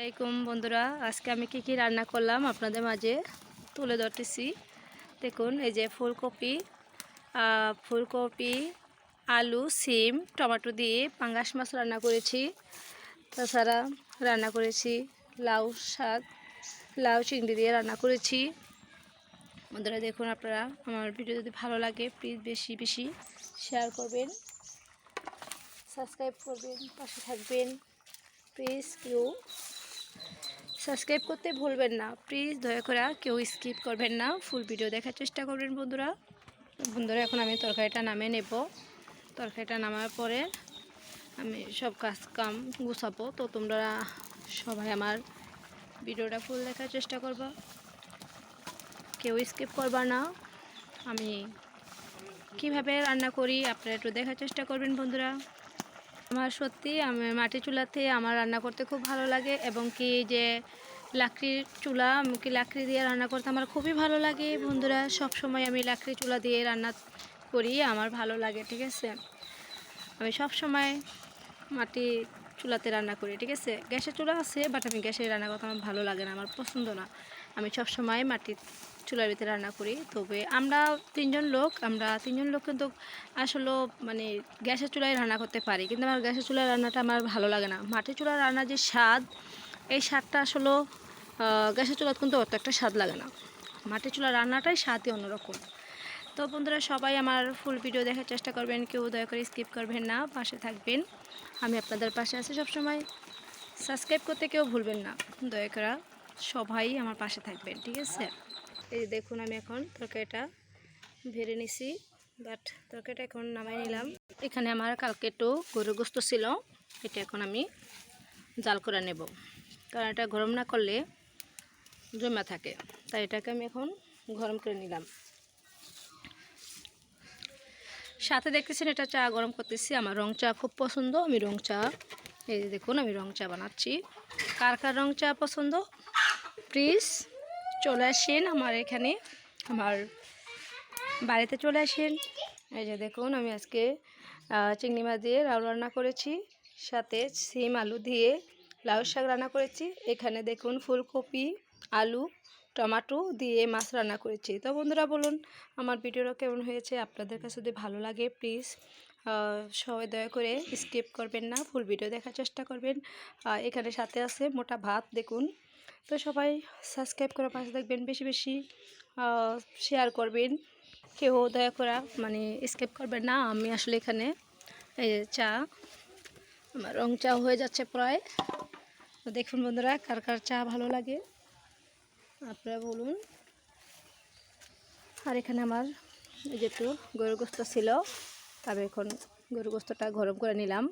আসসালামাইকুম বন্ধুরা, আজকে আমি কি কি রান্না করলাম আপনাদের মাঝে তুলে ধরতেছি। দেখুন, এই যে ফুলকপি ফুলকপি, আলু, সিম, টমেটো দিয়ে পাঙ্গাস মাছ রান্না করেছি। তাছাড়া রান্না করেছি লাউ শাক, লাউ চিংড়ি দিয়ে রান্না করেছি। বন্ধুরা, দেখুন আপনারা, আমার ভিডিও যদি ভালো লাগে প্লিজ বেশি বেশি শেয়ার করবেন সাবস্ক্রাইব করবেন, পাশে থাকবেন। প্লিজ কেউ সাবস্ক্রাইব করতে ভুলবেন না। প্লিজ দয়া করে কেউ স্কিপ করবেন না। ফুল ভিডিও দেখার চেষ্টা করবেন বন্ধুরা। বন্ধুরা, এখন আমি তরকারিটা নামে নেব। তরকারিটা নামার পরে আমি সব কাজ কাম গুছাবো। তো তোমরা সবাই আমার ভিডিওটা ফুল দেখার চেষ্টা করবা। কেউ স্কিপ করবা না। আমি কীভাবে রান্না করি আপনারা একটু দেখার চেষ্টা করবেন বন্ধুরা। আমার সত্যি আমি মাটি চুলাতে আমার রান্না করতে খুব ভালো লাগে এবং কি যে লাকড়ির চুলা কি লাকড়ি দিয়ে রান্না করতে আমার খুবই ভালো লাগে। বন্ধুরা সব সময় আমি লাকড়ি চুলা দিয়ে রান্না করি, আমার ভালো লাগে, ঠিক আছে? আমি সব সময় মাটি চুলাতে রান্না করি, ঠিক আছে? গ্যাসের চুলা আছে বাট আমি গ্যাসে রান্না করতে আমার ভালো লাগে না, আমার পছন্দ না। আমি সব সময় মাটির চুলার ভিতরে রান্না করি। তবে আমরা তিনজন লোক, আমরা তিনজন লোক কিন্তু আসলে মানে গ্যাসের চুলায় রান্না করতে পারি। কিন্তু আমার গ্যাসের চুলার রান্নাটা আমার ভালো লাগে না। মাটির চুলার রান্নার যে স্বাদ, এই স্বাদটা আসলে গ্যাসের চুলাত কিন্তু অত একটা স্বাদ লাগে না। মাটির চুলার রান্নাটাই স্বাদই অন্যরকম। তো বন্ধুরা, সবাই আমার ফুল ভিডিও দেখার চেষ্টা করবেন। কেউ দয়া করে স্কিপ করবেন না, পাশে থাকবেন। আমি আপনাদের পাশে আছি সবসময়। সাবস্ক্রাইব করতে কেউ ভুলবেন না। দয়া করে সবাই আমার পাশে থাকবেন, ঠিক আছে? এই দেখুন আমি এখন তরকারিটা ভেড়ে নিছি বাট তরকারিটা এখন নামাই নিলাম। এখানে আমার কালকে একটু গরুর গোস্ত ছিল, এটা এখন আমি জাল করে নেব। কারণ এটা গরম না করলে জমা থাকে, তাই এটাকে আমি এখন গরম করে নিলাম। সাথে দেখতেছেন এটা চা গরম করতেছি, আমার রং চা খুব পছন্দ, আমি রং চা, এই দেখুন আমি রং চা বানাচ্ছি। কার কার রং চা পছন্দ? প্লিজ। চলে আসেন আমার এখানে, আমার বাড়িতে চলে আসেন। এই যে দেখুন, আমি আজকে চিংড়ি মাছ দিয়ে লাউ রান্না করেছি, সাথে সিম আলু দিয়ে লাউ শাক রান্না করেছি। এখানে দেখুন, ফুলকপি, আলু, টমাটো দিয়ে মাছ রান্না করেছি। তো বন্ধুরা, বলুন, আমার ভিডিওটা কেমন হয়েছে? আপনাদের কাছে যদি ভালো লাগে, প্লিজ সবাই দয়া করে স্কিপ করবেন না, ফুল ভিডিও দেখার চেষ্টা করবেন। এখানে সাথে আছে মোটা ভাত, দেখুন। তো সবাই সাবস্ক্রাইব করে পাশে থাকবেন বেশি বেশি শেয়ার করবেন। কেউ দয়া করা মানে স্কিপ করবেন না, আমি আসলে এখানে, এই চা, আমার রং চা হয়ে যাচ্ছে প্রায়। দেখুন বন্ধুরা, কার কার চা ভালো লাগে, আপনারা বলুন। আর এখানে আমার যে একটু গরুর গোস্ত ছিল তবে এখন গরুর গোস্তটা গরম করে নিলাম।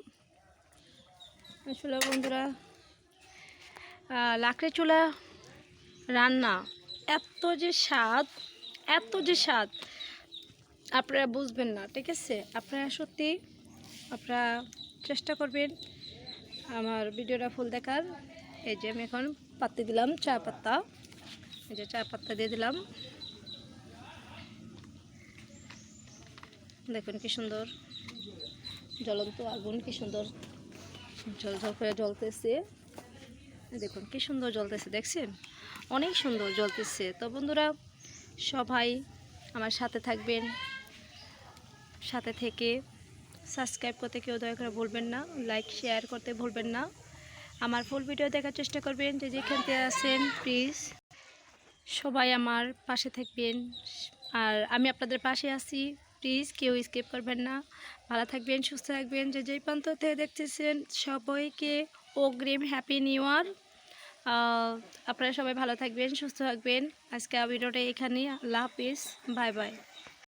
আসলে বন্ধুরা লাকড়ি চুলা রান্না। এত যে স্বাদ, এত যে স্বাদ। আপনারা বুঝবেন না, ঠিক আছে? আপনারা সত্যি আপনারা চেষ্টা করবেন আমার ভিডিওটা ফুল দেখার। এই যে আমি এখন পাত্তি দিলাম চা পাত্তা এই যে চা পাত্তা দিয়ে দিলাম। দেখুন কি সুন্দর, জ্বলন্ত আগুন, কি সুন্দর ঝল ঝল করে জ্বলতেছে। দেখুন, কি সুন্দর জ্বলতেছে, দেখছেন? অনেক সুন্দর জ্বলতেছে। তো বন্ধুরা, সবাই আমার সাথে থাকবেন, সাথে থেকে সাবস্ক্রাইব করতে কেউ দয়া করে ভুলবেন না, লাইক, শেয়ার করতে ভুলবেন না। আমার ফুল ভিডিও দেখার চেষ্টা করবেন, যে যেখান থেকে আছেন প্লিজ সবাই আমার পাশে থাকবেন, আর আমি আপনাদের পাশে আছি প্লিজ কেউ স্কিপ করবেন না। ভালো থাকবেন, সুস্থ থাকবেন, যে যেই প্রান্ত থেকে দেখতেছেন, সবাইকে অগ্রিম হ্যাপি নিউ ইয়ার আপনারা সবাই ভালো থাকবেন, সুস্থ থাকবেন। আজকে ভিডিওটা এখানেই। আল্লাহ হাফিজ। Bye bye.